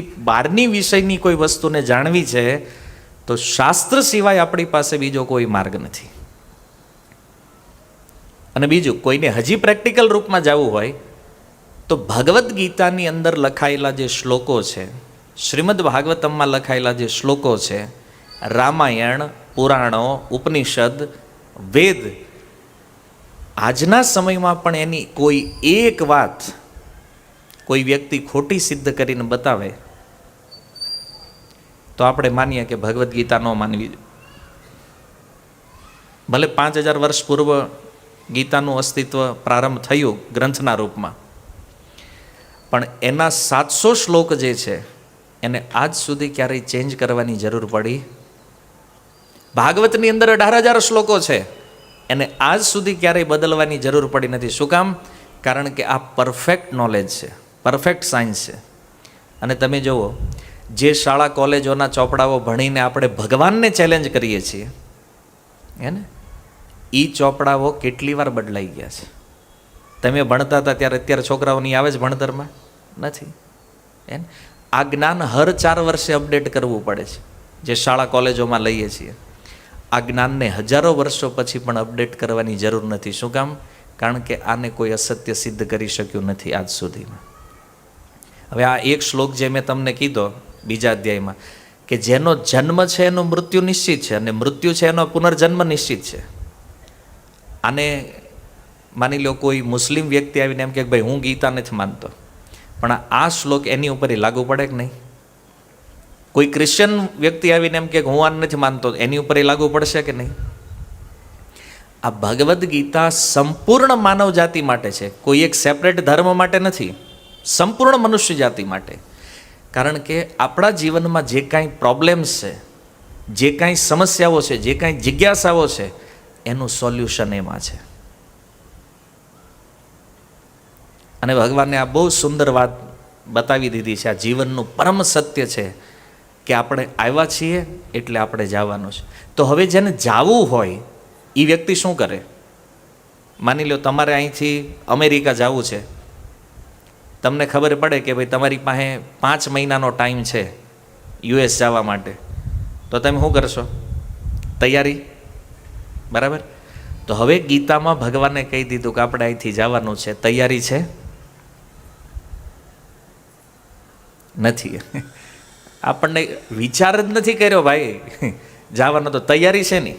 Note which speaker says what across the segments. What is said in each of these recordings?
Speaker 1: બહારની વિષયની કોઈ વસ્તુને જાણવી છે, તો શાસ્ત્ર સિવાય આપણી પાસે બીજો કોઈ માર્ગ નથી. અને બીજું, કોઈને હજી પ્રેક્ટિકલ રૂપમાં જવું હોય, તો ભગવદ્ ગીતાની અંદર લખાયેલા જે શ્લોકો છે, શ્રીમદ ભાગવતમમાં લખાયેલા જે શ્લોકો છે, રામાયણ, પુરાણો, ઉપનિષદ, વેદ, આજના સમયમાં પણ એની કોઈ એક વાત કોઈ વ્યક્તિ ખોટી સિદ્ધ કરીને બતાવે તો આપણે માનીએ કે ભગવદ્ ગીતા ન માનવી. ભલે પાંચ હજાર વર્ષ પૂર્વ ગીતાનું અસ્તિત્વ પ્રારંભ થયું ગ્રંથના રૂપમાં, પણ એના સાતસો શ્લોક જે છે, એને આજ સુધી ક્યારેય ચેન્જ કરવાની જરૂર પડી? ભાગવતની અંદર અઢાર હજાર શ્લોકો છે, એને આજ સુધી ક્યારેય બદલવાની જરૂર પડી નથી. શું કામ? કારણ કે આ પરફેક્ટ નોલેજ છે પરફેક્ટ સાયન્સ છે. અને તમે જુઓ જે શાળા કોલેજોના ચોપડાઓ ભણીને આપણે ભગવાનને ચેલેન્જ કરીએ છીએ, હે ને? એ ચોપડાઓ કેટલી વાર બદલાઈ ગયા છે. તમે ભણતા હતા ત્યારે અત્યારે છોકરાઓની આવે જ ભણતરમાં? નથી. હે ને? આ જ્ઞાન હર ચાર વર્ષે અપડેટ કરવું પડે છે, જે શાળા કોલેજોમાં લઈએ છીએ. આ જ્ઞાનને હજારો વર્ષો પછી પણ અપડેટ કરવાની જરૂર નથી. શું કામ? કારણ કે આને કોઈ અસત્ય સિદ્ધ કરી શક્યું નથી આજ સુધીમાં. હવે આ એક શ્લોક જે મેં તમને કીધો બીજા અધ્યાયમાં, કે જેનો જન્મ છે એનો મૃત્યુ નિશ્ચિત છે અને મૃત્યુ છે એનો પુનર્જન્મ નિશ્ચિત છે. આને માની લો કોઈ મુસ્લિમ વ્યક્તિ આવીને એમ કે ભાઈ, હું ગીતા નથી માનતો. પણ આ શ્લોક એની ઉપર એ લાગુ પડે કે નહીં? કોઈ ક્રિશ્ચિયન વ્યક્તિ આવીને એમ કે હું આ નથી માનતો, એની ઉપર એ લાગુ પડશે કે નહીં? આ ભગવદ્ ગીતા સંપૂર્ણ માનવ જાતિ માટે છે. કોઈ એક સેપરેટ ધર્મ માટે નથી. સંપૂર્ણ મનુષ્ય જાતિ માટે. કારણ કે આપણા જીવનમાં જે કાંઈ પ્રોબ્લેમ્સ છે, જે કાંઈ સમસ્યાઓ છે, જે કાંઈ જિજ્ઞાસાઓ છે, એનું સોલ્યુશન એમાં છે. અને ભગવાને આ બહુ સુંદર વાત બતાવી દીધી છે, આ જીવનનું પરમ સત્ય છે કે આપણે આવ્યા છીએ એટલે આપણે જવાનું છે. તો હવે જેને જાવું હોય એ વ્યક્તિ શું કરે? માની લો તમારે અહીંથી અમેરિકા જવું છે. તમને ખબર પડે કે ભાઈ તમારી પાસે પાંચ મહિનાનો ટાઈમ છે યુએસ જવા માટે. તો તમે શું કરશો? તૈયારી? બરાબર? તો હવે ગીતામાં ભગવાને કહી દીધું કે આપણે અહીંથી જવાનું છે. તૈયારી છે? નથી. આપણને વિચાર જ નથી કર્યો ભાઈ. જવાનો તો તૈયારી છે નહીં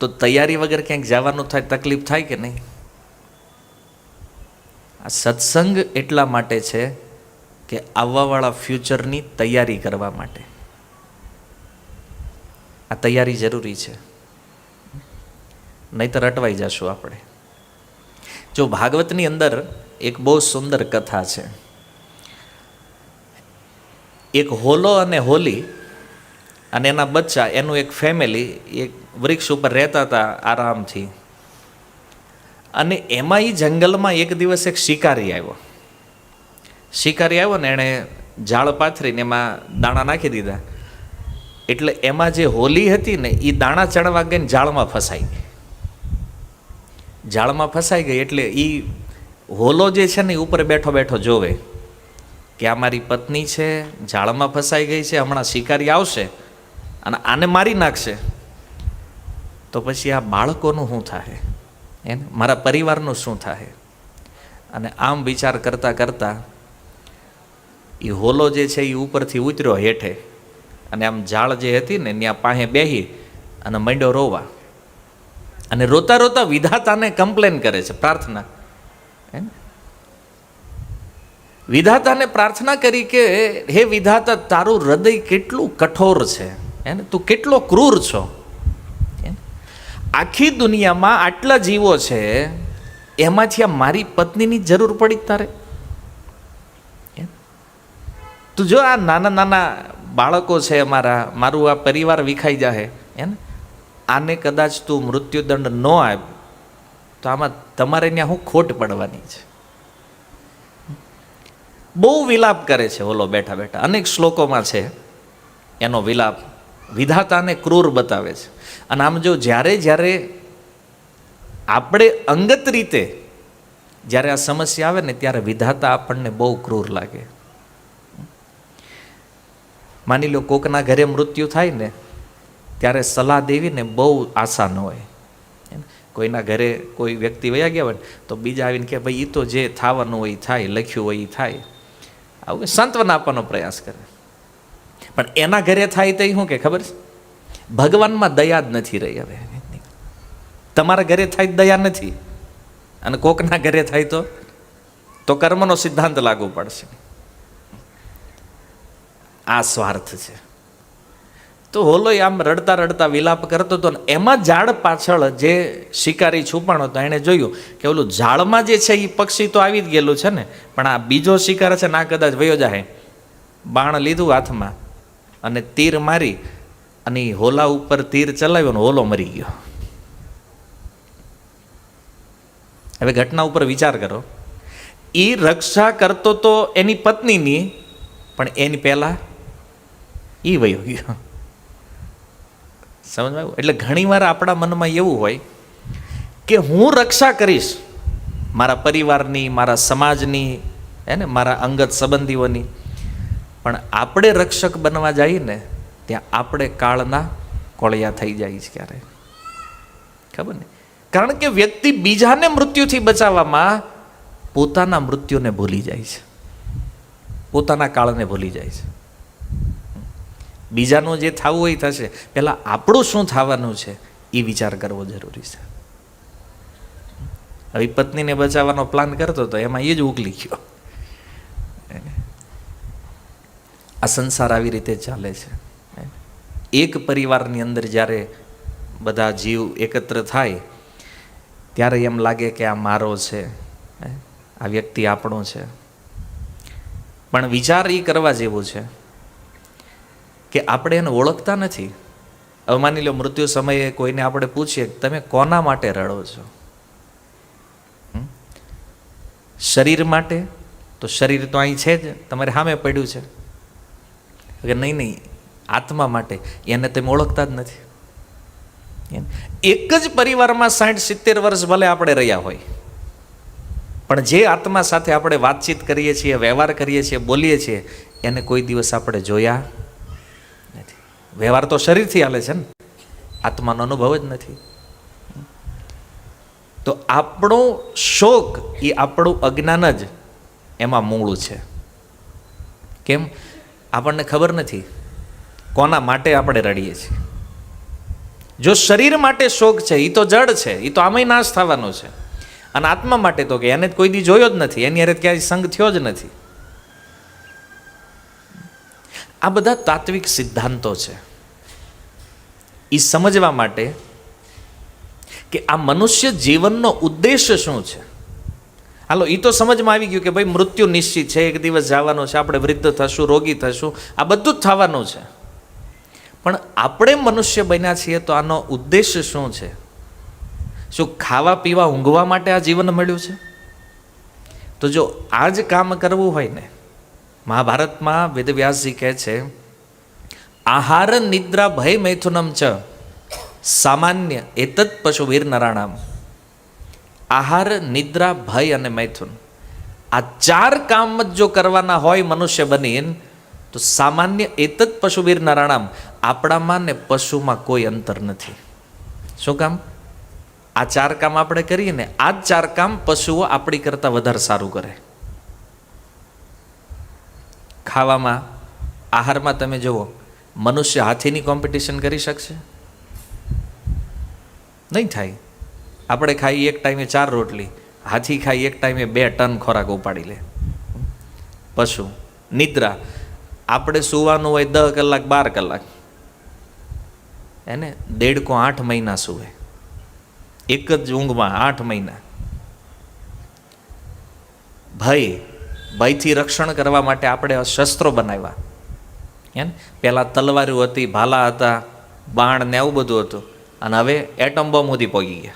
Speaker 1: તો તૈયારી વગર ક્યાંક જવાનું થાય, તકલીફ થાય કે નહીં? આ સત્સંગ એટલા માટે છે કે આવવાવાળા ફ્યુચરની તૈયારી કરવા માટે. આ તૈયારી જરૂરી છે. નહીતર અટવાઈ જશું આપણે. જો ભાગવતની અંદર એક બહુ સુંદર કથા છે. એક હોલો અને હોલી અને એના બચ્ચા, એનું એક ફેમિલી એક વૃક્ષ ઉપર રહેતા હતા આરામથી. અને એમાં એ જંગલમાં એક દિવસ એક શિકારી આવ્યો. શિકારી આવ્યો ને એણે ઝાડ પાથરીને એમાં દાણા નાખી દીધા. એટલે એમાં જે હોલી હતી ને એ દાણા ચણવા ગઈને ઝાડમાં ફસાઈ ગઈ. ઝાડમાં ફસાઈ ગઈ એટલે એ હોલો જે છે ને એ ઉપર બેઠો બેઠો જોવે કે આ મારી પત્ની છે, ઝાડમાં ફસાઈ ગઈ છે, હમણાં શિકારી આવશે અને આને મારી નાખશે. તો પછી આ બાળકોનું શું થાય એને મારા પરિવારનું શું થાય અને આમ વિચાર કરતાં કરતાં એ હોલો જે છે એ ઉપરથી ઉતર્યો હેઠે. અને આમ ઝાડ જે હતી ને ત્યાં પાસે બેહી અને મંડ્યો રોવા. અને રોતા રોતા વિધાતાને કમ્પ્લેન કરે છે, પ્રાર્થના. હે વિધાતાને પ્રાર્થના કરી કે, હે વિધાતા, તારું હૃદય કેટલું કઠોર છે. હે ને તું કેટલો ક્રૂર છો? આખી દુનિયામાં આટલા જીવો છે, એમાંથી આ મારી પત્નીની જરૂર પડી તારે. હે? તું જો આ નાના નાના બાળકો છે અમારા, મારું આ પરિવાર વિખાઈ જાહે એને આને કદાચ તું મૃત્યુદંડ ન આપ, તો આમાં તમારે ત્યાં શું ખોટ પડવાની છે. બહુ વિલાપ કરે છે ઓલો બેઠા બેઠા. અનેક શ્લોકોમાં છે, એનો વિલાપ વિધાતાને ક્રૂર બતાવે છે. અને આમ જો જ્યારે જ્યારે આપણે અંગત રીતે જ્યારે આ સમસ્યા આવે ને ત્યારે વિધાતા આપણને બહુ ક્રૂર લાગે. માની લો કોકના ઘરે મૃત્યુ થાય ને ત્યારે સલાહ દેવીને બહુ આસાન હોય. કોઈના ઘરે કોઈ વ્યક્તિ વયા ગયા હોય તો બીજા આવીને કે ભાઈ એ તો જે થવાનું હોય એ થાય, લખ્યું હોય એ થાય. આવું સાંત્વના આપવાનો પ્રયાસ કરે. પણ એના ઘરે થાય તો શું કે ખબર છે? ભગવાનમાં દયા જ નથી રહી હવે. તમારા ઘરે થાય દયા નથી. અને કોકના ઘરે થાય તો તો કર્મનો સિદ્ધાંત લાગુ પડશે. આ સ્વાર્થ છે. તો હોલોય આમ રડતા રડતા વિલાપ કરતો હતો ને એમાં ઝાડ પાછળ જે શિકારી છુપાણો હતો, એણે જોયું કે ઓલું ઝાડમાં જે છે એ પક્ષી તો આવી જ ગયેલું છે ને, પણ આ બીજો શિકાર છે ના કદાચ વયો જાય બાણ લીધું હાથમાં અને તીર મારી અને હોલા ઉપર તીર ચલાવ્યો ને હોલો મરી ગયો. હવે ઘટના ઉપર વિચાર કરો. એ રક્ષા કરતો તો એની પત્નીની, પણ એની પહેલાં એ વયો ગયો. સમજમાં? આવ્યું એટલે ઘણીવાર આપણા મનમાં એવું હોય કે હું રક્ષા કરીશ મારા પરિવારની, મારા સમાજની, હે ને, મારા અંગત સંબંધીઓની. પણ આપણે રક્ષક બનવા જઈએ ને ત્યાં આપણે કાળના કોળિયા થઈ જાય છે ક્યારે? ખબર ને? કારણ કે વ્યક્તિ બીજાને મૃત્યુથી બચાવવામાં પોતાના મૃત્યુને ભૂલી જાય છે. પોતાના કાળને ભૂલી જાય છે. બીજાનું જે થવું હોય થશે. પહેલાં આપણું શું થવાનું છે એ વિચાર કરવો જરૂરી છે. હવે પત્નીને બચાવવાનો પ્લાન કરતો હતો એમાં એ જ ઉકલી ગયો. આ સંસાર આવી રીતે ચાલે છે. એક પરિવારની અંદર જ્યારે બધા જીવ એકત્ર થાય, ત્યારે એમ લાગે કે આ મારો છે આ વ્યક્તિ આપણો છે. પણ વિચાર એ કરવા જેવો છે કે આપણે એને ઓળખતા નથી. હવે માની લો મૃત્યુ સમયે કોઈને આપણે પૂછીએ તમે કોના માટે રડો છો? શરીર માટે? તો શરીર તો અહીં છે જ, તમારે સામે પડ્યું છે. કે નહીં નહીં. આત્મા માટે. એને તમે ઓળખતા જ નથી. એક જ પરિવારમાં સાઠ સિત્તેર વર્ષ ભલે આપણે રહ્યા હોય. પણ જે આત્મા સાથે આપણે વાતચીત કરીએ છીએ, વ્યવહાર કરીએ છીએ, બોલીએ છીએ, એને કોઈ દિવસ આપણે જોયા નથી. વ્યવહાર તો શરીરથી હાલે છે ને. આત્માનો અનુભવ જ નથી. તો આપણો શોક એ આપણું અજ્ઞાન જ એમાં મૂળ છે. કેમ? આપણને ખબર નથી. કોના માટે આપણે રડીએ છીએ? જો શરીર માટે શોક છે એ તો જડ છે એ તો આમાંય નાશ થવાનો છે. અને આત્મા માટે તો કે એને કોઈ દી જોયો જ નથી, એની હારે ક્યાંય સંગ થયો જ નથી. આ બધા તાત્વિક સિદ્ધાંતો છે. એ સમજવા માટે કે આ મનુષ્ય જીવનનો ઉદ્દેશ શું છે? હાલો એ તો સમજમાં આવી ગયું કે ભાઈ મૃત્યુ નિશ્ચિત છે, એક દિવસ જવાનો છે, આપણે વૃદ્ધ થશું, રોગી થશું, આ બધું જ થવાનું છે. પણ આપણે મનુષ્ય બન્યા છીએ તો આનો ઉદ્દેશ શું છે? શું ખાવા, પીવા, ઊંઘવા માટે આ જીવન મળ્યું છે? તો જો આ જ કામ કરવું હોય ને, મહાભારતમાં વેદવ્યાસજી કહે છે, આહાર નિદ્રા ભય મૈથુનમ ચ, સામાન્ય એતત પશુવીર નરાણામ આહાર, નિદ્રા, ભય અને મૈથુન. આ ચાર કામ જ જો કરવાના હોય મનુષ્ય બનીને, તો સામાન્ય એતત પશુવીર નરાણામ આપણામાં ને પશુમાં કોઈ અંતર નથી. શું કામ? આ ચાર કામ આપણે કરીએ ને, આ જ ચાર કામ પશુઓ આપણી કરતાં વધારે સારું કરે. ખાવામાં, આહારમાં તમે જુઓ, મનુષ્ય હાથીની કોમ્પિટિશન કરી શકશે? નહીં થાય. આપણે ખાઈએ એક ટાઈમે ચાર રોટલી, હાથી ખાઈ એક ટાઈમે બે ટન ખોરાક ઉપાડી લે. પશુ, નિદ્રા. આપણે સુવાનું હોય દસ કલાક, બાર કલાક. એને દેડકો આઠ મહિના સૂવે. એક જ ઊંઘમાં આઠ મહિના. ભય, ભયથી રક્ષણ કરવા માટે આપણે શસ્ત્રો બનાવ્યા. હે ને પહેલાં તલવારો હતી, ભાલા હતા, બાણ ને આવું બધું હતું. અને હવે એટમ બોમ્બ સુધી પહોંચી ગયા.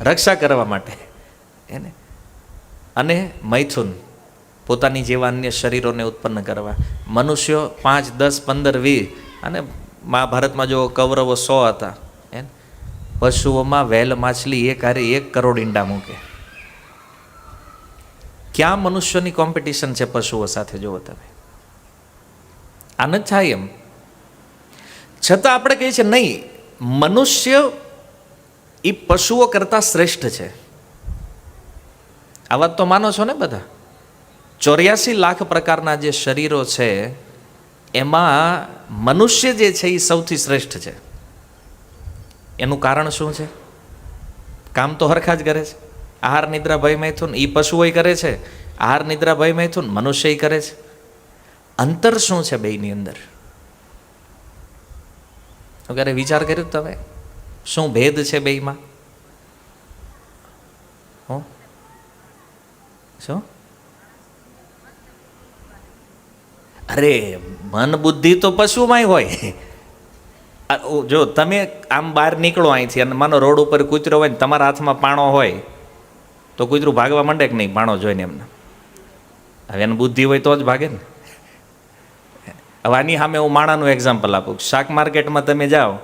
Speaker 1: રક્ષા કરવા માટે. એને? અને મૈથુન પોતાની જેવા અન્ય શરીરોને ઉત્પન્ન કરવા. મનુષ્યો પાંચ, દસ, પંદર, વીસ અને મહાભારતમાં જો કૌરવો સો હતા, એમ? પશુઓમાં વેલ માછલી એક હારે એક કરોડ ઈંડા મૂકે. ક્યાં મનુષ્યની કોમ્પિટિશન છે પશુઓ સાથે, જુઓ તમે? આનંદ થાય એમ. છતાં આપણે કહીએ છીએ, નહીં, મનુષ્ય એ પશુઓ કરતાં શ્રેષ્ઠ છે. આ વાત તો માનો છો ને બધા? ચોર્યાસી લાખ પ્રકારના જે શરીરો છે એમાં મનુષ્ય જે છે એ સૌથી શ્રેષ્ઠ છે. એનું કારણ શું છે? કામ તો હરખા જ કરે છે. આહાર, નિદ્રા, ભય, મૈથુન એ પશુઓય કરે છે. આહાર, નિદ્રા, ભય, મૈથુન, મનુષ્ય કરે છે. અંતર શું છે બેયની અંદર? વગેરે વિચાર કર્યો તમે? શું ભેદ છે બેયમાં? હો? શું? અરે, મન બુદ્ધિ તો પશુમાંય હોય. જો, તમે આમ બહાર નીકળો અહીંથી અને માનો રોડ ઉપર કૂતરો હોય ને તમારા હાથમાં પાણો હોય, તો કૂતરું ભાગવા માંડે કે નહીં પાણો જોઈને એમને? હવે એને બુદ્ધિ હોય તો જ ભાગે ને. હવે આની સામે હું માણાનું એક્ઝામ્પલ આપું શાક માર્કેટમાં તમે જાઓ,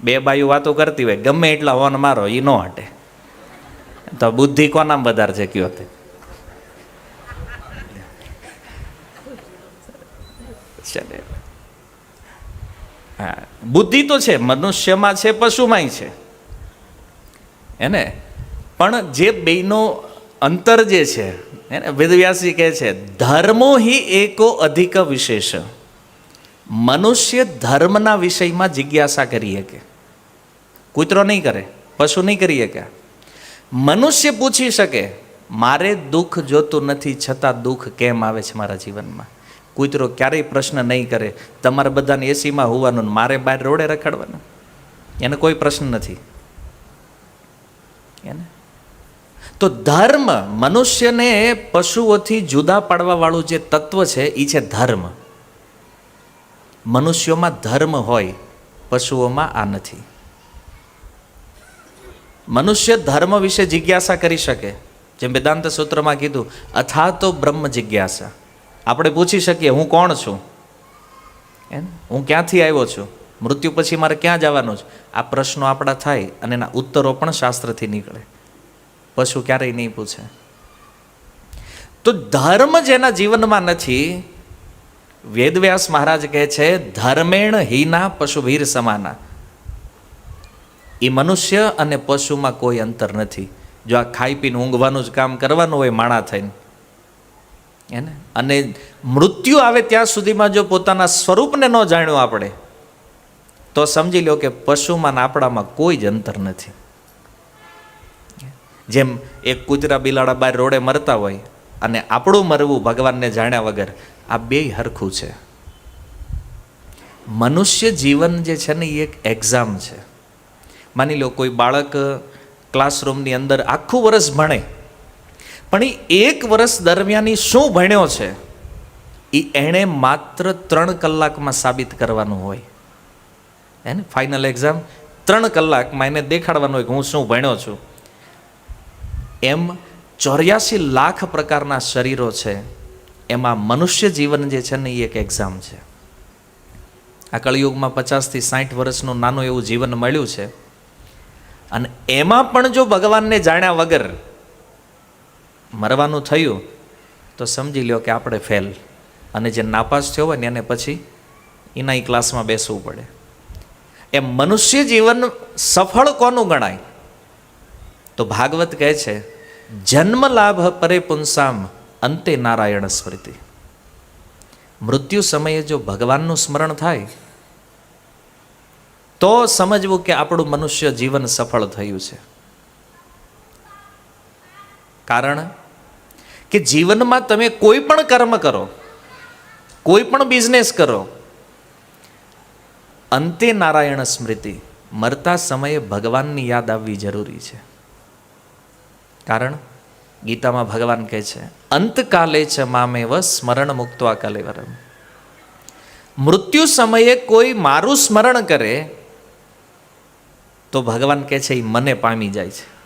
Speaker 1: બે બાયું વાતો કરતી હોય, ગમે એટલા હોન મારો એ ન હટે. તો બુદ્ધિ કોનામ વધારે છે કયો તે ચાલે હા, બુદ્ધિ તો છે, મનુષ્યમાં છે, પશુમાંય છે. એને? પણ જે બેનો અંતર જે છે, એને વેદવ્યાસી કહે છે, ધર્મો હિ એકો અધિક વિશેષ. મનુષ્ય ધર્મના વિષયમાં જિજ્ઞાસા કરી શકે. કૂતરો નહીં કરે, પશુ નહીં કરી શકે. મનુષ્ય પૂછી શકે, મારે દુઃખ જોતું નથી, છતાં દુઃખ કેમ આવે છે મારા જીવનમાં? કૂતરો ક્યારેય પ્રશ્ન નહીં કરે. તમારે બધાને એસીમાં હોવાનું મારે બહાર રોડે રખડવાનું. એને કોઈ પ્રશ્ન નથી. એને તો ધર્મ મનુષ્યને પશુઓથી જુદા પાડવાવાળું જે તત્વ છે એ છે ધર્મ. મનુષ્યોમાં ધર્મ હોય, પશુઓમાં આ નથી. મનુષ્ય ધર્મ વિશે જિજ્ઞાસા કરી શકે. જેમ વેદાંત સૂત્રમાં કીધું અથા તો બ્રહ્મ જિજ્ઞાસા. આપણે પૂછી શકીએ હું કોણ છું? એમ? હું ક્યાંથી આવ્યો છું? મૃત્યુ પછી મારે ક્યાં જવાનું છે? આ પ્રશ્નો આપણા થાય અને એના ઉત્તરો પણ શાસ્ત્રથી નીકળે. પશુ ક્યારેય નહીં પૂછે. તો ધર્મ જેના જીવનમાં નથી વેદવ્યાસ મહારાજ કહે છે ધર્મેણ હિના પશુવીર સમાના. એ મનુષ્ય અને પશુમાં કોઈ અંતર નથી. જો આ ખાઈ પીને ઊંઘવાનું જ કામ કરવાનું હોય માણા થઈને. એને? અને મૃત્યુ આવે ત્યાં સુધીમાં જો પોતાના સ્વરૂપને ન જાણ્યું આપણે, તો સમજી લો કે પશુમાં આપણામાં કોઈ જ અંતર નથી. જેમ એક કૂતરા બિલાડા બાર રોડે મરતા હોય અને આપણું મરવું ભગવાનને જાણ્યા વગર આ બે હરખું છે. મનુષ્ય જીવન જે છે ને, એ એક એક્ઝામ છે. માની લો કોઈ બાળક ક્લાસરૂમની અંદર આખું વર્ષ ભણે પણ એ એક વર્ષ દરમિયાન એ શું ભણ્યો છે? એ એણે માત્ર ત્રણ કલાકમાં સાબિત કરવાનું હોય. હે ને? ફાઇનલ એક્ઝામ ત્રણ કલાકમાં એને દેખાડવાનું હોય કે હું શું ભણ્યો છું. એમ ચોર્યાસી લાખ પ્રકારના શરીરો છે. એમાં મનુષ્ય જીવન જે છે ને એ એક એક્ઝામ છે. આ કળિયુગમાં પચાસથી સાઠ વર્ષનું નાનું એવું જીવન મળ્યું છે. અને એમાં પણ જો ભગવાનને જાણ્યા વગર મરવાનું થયું, તો સમજી લ્યો કે આપણે ફેલ અને જે નાપાસ થયો હોય ને એને પછી એના એ ક્લાસમાં બેસવું પડે. એમ મનુષ્ય જીવન સફળ કોનું ગણાય? તો ભાગવત કહે છે, જન્મ લાભ પરે પુંસામ અંતે નારાયણ સ્મૃતિ. મૃત્યુ સમયે જો ભગવાનનું સ્મરણ થાય, તો સમજવું કે આપણું મનુષ્ય જીવન સફળ થયું છે. કારણ કે જીવનમાં તમે કોઈ પણ કર્મ કરો, કોઈ પણ બિઝનેસ કરો, અંતે નારાયણ સ્મૃતિ, મરતા સમયે ભગવાનની યાદ આવવી જરૂરી છે. કારણ, ગીતામાં ભગવાન કહે છે, અંતકાલે છે મામેવ સ્મરણ મુક્તવા કલેવરમ. મૃત્યુ સમયે કોઈ મારું સ્મરણ કરે, તો ભગવાન કહે છે એ મને પામી જાય છે.